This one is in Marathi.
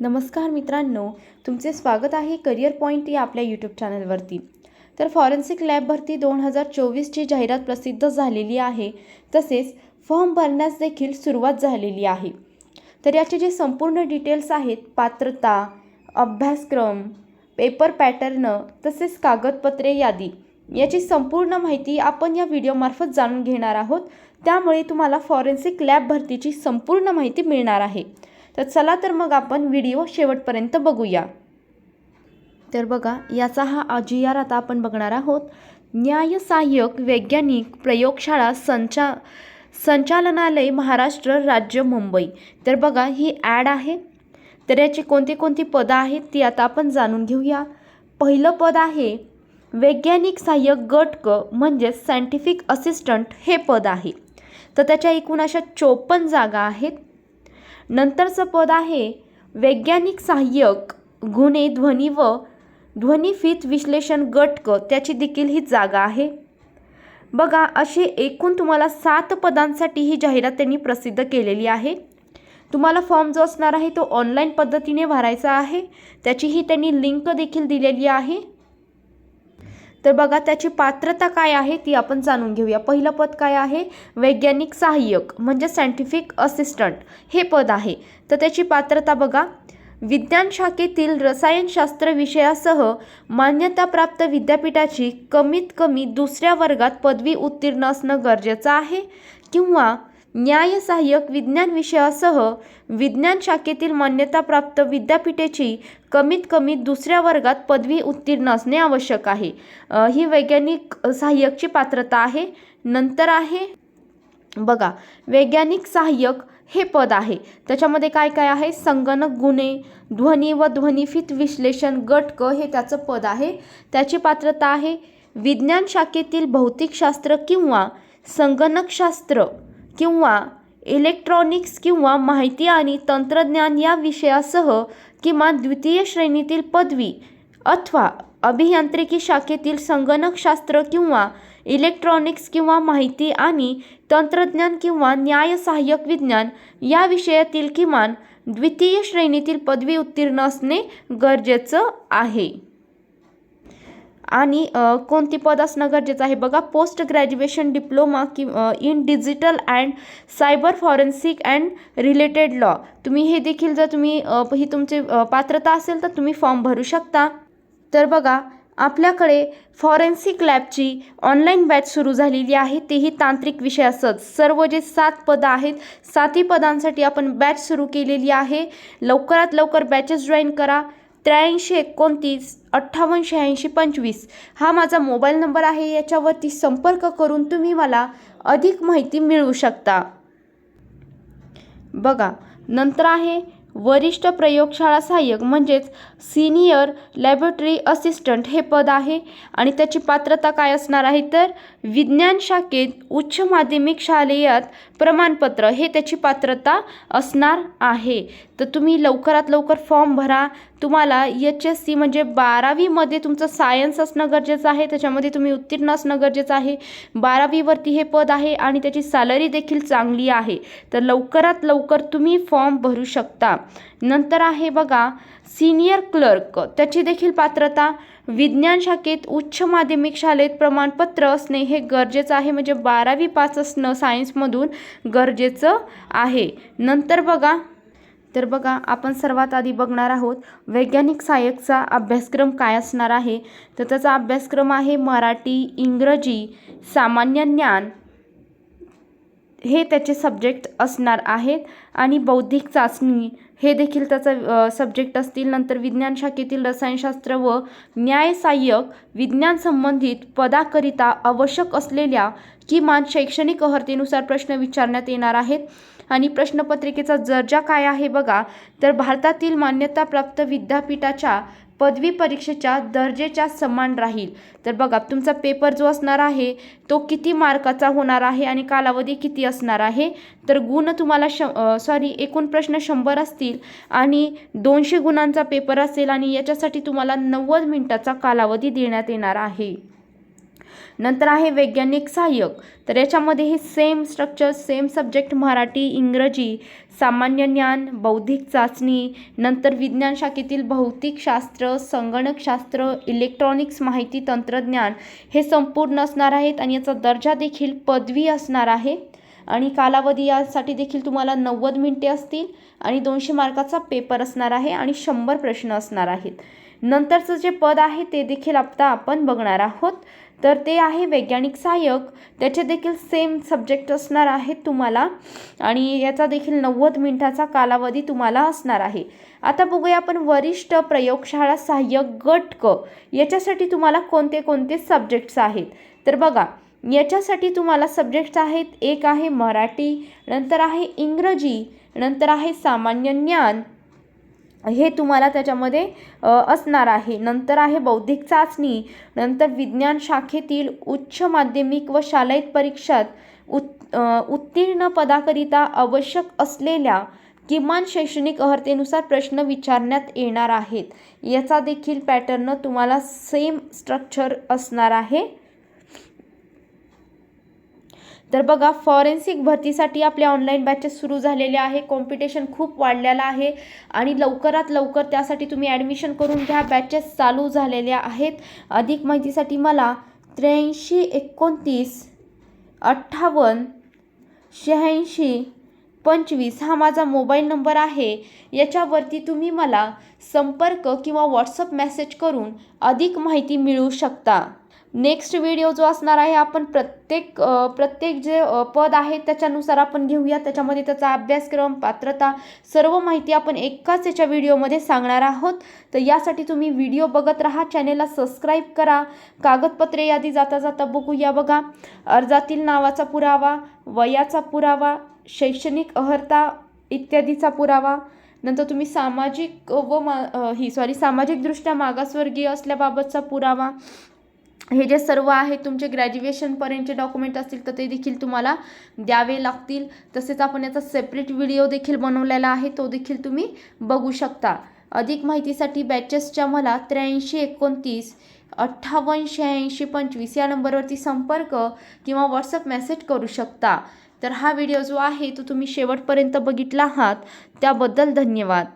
नमस्कार मित्रांनो तुमचे स्वागत आहे करिअर पॉईंट या आपल्या यूट्यूब चॅनलवरती तर फॉरेन्सिक लॅब भरती दोन हजार चोवीसची जाहिरात प्रसिद्ध झालेली आहे तसेच फॉर्म भरण्यास देखील सुरुवात झालेली आहे. तर याचे जे संपूर्ण डिटेल्स आहेत पात्रता अभ्यासक्रम पेपर पॅटर्न तसेच कागदपत्रे यादी याची संपूर्ण माहिती आपण या व्हिडिओमार्फत जाणून घेणार आहोत. त्यामुळे तुम्हाला फॉरेन्सिक लॅब भरतीची संपूर्ण माहिती मिळणार आहे. तर चला तर मग आपण व्हिडिओ शेवटपर्यंत बघूया. तर बघा याचा हा अजियार आता आपण बघणार आहोत. न्याय सहाय्यक वैज्ञानिक प्रयोगशाळा संचा संचालनालय महाराष्ट्र राज्य मुंबई. तर बघा ही ॲड आहे. तर याची कोणती कोणती पदं आहेत ती आता आपण जाणून घेऊया. पहिलं पद आहे वैज्ञानिक सहाय्यक गट क म्हणजेच सायंटिफिक असिस्टंट हे पद आहे. तर त्याच्या एकूण अशा चोपन्न जागा आहेत. नंतरचं पद आहे वैज्ञानिक सहाय्यक गुन्हे ध्वनी व ध्वनिफित विश्लेषण गट क. त्याची देखील ही जागा आहे. बघा असे एकूण तुम्हाला सात पदांसाठी ही जाहिरात त्यांनी प्रसिद्ध केलेली आहे. तुम्हाला फॉर्म जो असणार आहे तो ऑनलाईन पद्धतीने भरायचा आहे. त्याचीही त्यांनी लिंक देखील दिलेली आहे. तर बघा त्याची पात्रता काय आहे ती आपण जाणून घेऊया. पहिलं पद काय आहे? वैज्ञानिक सहाय्यक म्हणजे सायंटिफिक असिस्टंट हे पद आहे. तर त्याची पात्रता बघा. विज्ञान शाखेतील रसायनशास्त्र विषयासह मान्यताप्राप्त विद्यापीठाची कमीत कमी दुसऱ्या वर्गात पदवी उत्तीर्ण असणं गरजेचं आहे किंवा न्याय सहाय्यक विज्ञान विषयासह विज्ञान शाखेतील मान्यताप्राप्त विद्यापीठेची कमीत कमी दुसऱ्या वर्गात पदवी उत्तीर्ण असणे आवश्यक आहे. ही वैज्ञानिक सहाय्यकची पात्रता आहे. नंतर आहे. बघा वैज्ञानिक सहाय्यक हे पद आहे. त्याच्यामध्ये काय काय आहे? संगणक गुन्हे ध्वनी व ध्वनिफित विश्लेषण गट क हे त्याचं पद आहे. त्याची पात्रता आहे विज्ञान शाखेतील भौतिकशास्त्र किंवा संगणकशास्त्र. किंवा इलेक्ट्रॉनिक्स किंवा माहिती आणि तंत्रज्ञान या विषयासह किमान द्वितीय श्रेणीतील पदवी अथवा अभियांत्रिकी शाखेतील संगणकशास्त्र किंवा इलेक्ट्रॉनिक्स किंवा माहिती आणि तंत्रज्ञान किंवा न्याय सहाय्यक विज्ञान या विषयातील किमान द्वितीय श्रेणीतील पदवी उत्तीर्ण असणे गरजेचं आहे. आणि कोणती पद असणं गरजेचं आहे? बघा पोस्ट ग्रॅज्युएशन डिप्लोमा कि in digital and cyber forensic and related law तुम्ही हे देखील जर तुम्ही ही तुमची पात्रता असेल तर तुम्ही फॉर्म भरू शकता. तर बघा आपल्याकडे फॉरेन्सिक लॅबची ऑनलाईन बॅच सुरू झालेली आहे. तेही तांत्रिक विषयासच. सर्व जे सात पदं आहेत सातही पदांसाठी आपण बॅच सुरू केलेली आहे. लवकरात लवकर बॅचेस जॉईन करा. त्र्याऐंशी एकोणतीस अठ्ठावन्न शहाऐंशी पंचवीस हा माझा मोबाईल नंबर आहे. याच्यावरती संपर्क करून तुम्ही मला अधिक माहिती मिळवू शकता. बघा नंतर आहे वरिष्ठ प्रयोगशाळा सहाय्यक म्हणजेच सिनियर लॅबोरेटरी असिस्टंट हे पद आहे आणि त्याची पात्रता काय असणार आहे तर विज्ञान शाखेत उच्च माध्यमिक शालेयात प्रमाणपत्र हे त्याची पात्रता असणार आहे. तर तुम्ही लवकरात लवकर फॉर्म भरा तुम्हाला एच एस सी म्हणजे बारावीमध्ये तुमचं सायन्स असणं गरजेचं आहे त्याच्यामध्ये तुम्ही उत्तीर्ण असणं गरजेचं आहे. बारावीवरती हे पद आहे आणि त्याची सॅलरी देखील चांगली आहे. तर लवकरात लवकर तुम्ही फॉर्म भरू शकता. नंतर आहे बघा सिनियर क्लर्क त्याची देखील पात्रता विज्ञान शाखेत उच्च माध्यमिक शाळेत प्रमाणपत्र असणे हे गरजेचं आहे. म्हणजे बारावी पास असणं सायन्समधून गरजेचं आहे. नंतर बघा तर बघा आपण सर्वात आधी बघणार आहोत वैज्ञानिक सहाय्यकचा अभ्यासक्रम काय असणार आहे? तर त्याचा अभ्यासक्रम आहे मराठी इंग्रजी सामान्य ज्ञान. हे त्याचे सब्जेक्ट असणार आहेत. आणि बौद्धिक चाचणी हे देखील त्याचा सब्जेक्ट असतील. नंतर विज्ञान शाखेतील रसायनशास्त्र व न्याय सहाय्यक विज्ञान संबंधित पदाकरिता आवश्यक असलेल्या किमान शैक्षणिक अर्हतेनुसार प्रश्न विचारण्यात येणार आहेत. आणि प्रश्नपत्रिकेचा दर्जा काय आहे बघा. तर भारतातील मान्यताप्राप्त विद्यापीठाच्या पदवी परीक्षेच्या दर्जेच्या समान राहील. तर बघा तुमचा पेपर जो असणार आहे तो किती मार्काचा होणार आहे आणि कालावधी किती असणार आहे? तर गुण तुम्हाला श सॉरी एकूण प्रश्न शंभर असतील आणि दोनशे गुणांचा पेपर असेल आणि याच्यासाठी तुम्हाला नव्वद मिनिटाचा कालावधी देण्यात येणार आहे. नंतर आहे वैज्ञानिक सहाय्यक. तर याच्यामध्येही same structure same subject Marathi इंग्रजी सामान्य ज्ञान बौद्धिक चाचणी नंतर विज्ञान शाखेतील भौतिकशास्त्र संगणकशास्त्र इलेक्ट्रॉनिक्स माहिती तंत्रज्ञान हे संपूर्ण असणार आहेत आणि याचा दर्जा देखील पदवी असणार आहे. आणि कालावधी यासाठी देखील तुम्हाला नव्वद मिनटे असतील आणि दोनशे मार्काचा पेपर असणार आहे आणि शंभर प्रश्न असणार आहेत. नंतरचं जे पद आहे ते देखील आता आपण बघणार आहोत. तर ते आहे वैज्ञानिक सहाय्यक. त्याचे देखील सेम सब्जेक्ट असणार आहेत तुम्हाला. आणि याचा देखील नव्वद मिनिटाचा कालावधी तुम्हाला असणार आहे. आता बघूया आपण वरिष्ठ प्रयोगशाळा सहाय्यक गट क. याच्यासाठी तुम्हाला कोणते कोणते सब्जेक्ट्स आहेत? तर बघा याच्यासाठी तुम्हाला सब्जेक्ट्स आहेत. एक आहे मराठी नंतर आहे इंग्रजी नंतर आहे सामान्य ज्ञान हे तुम्हाला त्याच्यामध्ये असणार आहे. नंतर आहे बौद्धिक चाचणी. नंतर विज्ञान शाखेतील उच्च माध्यमिक व शालेय परीक्षात उत् उत्तीर्ण पदाकरिता आवश्यक असलेल्या किमान शैक्षणिक अर्हतेनुसार प्रश्न विचारण्यात येणार आहेत. याचा देखील पॅटर्न तुम्हाला सेम स्ट्रक्चर असणार आहे. तर बघा फॉरेन्सिक भरतीसाठी आपले ऑनलाईन बॅचेस सुरू झालेले आहे. कॉम्पिटिशन खूप वाढलेलं आहे आणि लवकरात लवकर त्यासाठी तुम्ही ॲडमिशन करून घ्या. बॅचेस चालू झालेल्या आहेत. अधिक माहितीसाठी मला त्र्याऐंशी एकोणतीस अठ्ठावन्न शहाऐंशी पंचवीस हा माझा मोबाईल नंबर आहे. याच्यावरती तुम्ही मला संपर्क किंवा व्हॉट्सअप मेसेज करून अधिक माहिती मिळू शकता. नेक्स्ट व्हिडिओ जो असणार आहे आपण प्रत्येक प्रत्येक जे पद आहे त्याच्यानुसार आपण घेऊया. त्याच्यामध्ये त्याचा अभ्यासक्रम पात्रता सर्व माहिती आपण एकाच याच्या व्हिडिओमध्ये सांगणार आहोत. तर यासाठी तुम्ही व्हिडिओ बघत राहा चॅनेलला सबस्क्राईब करा. कागदपत्रे यादी जाता जाता बघूया बघा. अर्जातील नावाचा पुरावा वयाचा पुरावा शैक्षणिक अर्हता इत्यादीचा पुरावा. नंतर तुम्ही सामाजिक व मा ही सॉरी सामाजिकदृष्ट्या मागासवर्गीय असल्याबाबतचा पुरावा. हे जे सर्व आहे तुमचे ग्रॅज्युएशनपर्यंतचे डॉक्युमेंट असतील तर ते देखील तुम्हाला द्यावे लागतील. तसेच आपण याचा सेपरेट व्हिडिओ देखील बनवलेला आहे तो देखील तुम्ही बघू शकता. अधिक माहितीसाठी बॅचेसच्या मला त्र्याऐंशी एकोणतीस अठ्ठावन्न शहाऐंशी पंचवीस या नंबरवरती संपर्क किंवा व्हॉट्सअप मेसेज करू शकता. तर हा व्हिडिओ जो आहे तो तुम्ही शेवटपर्यंत बघितला आहात. त्याबद्दल धन्यवाद.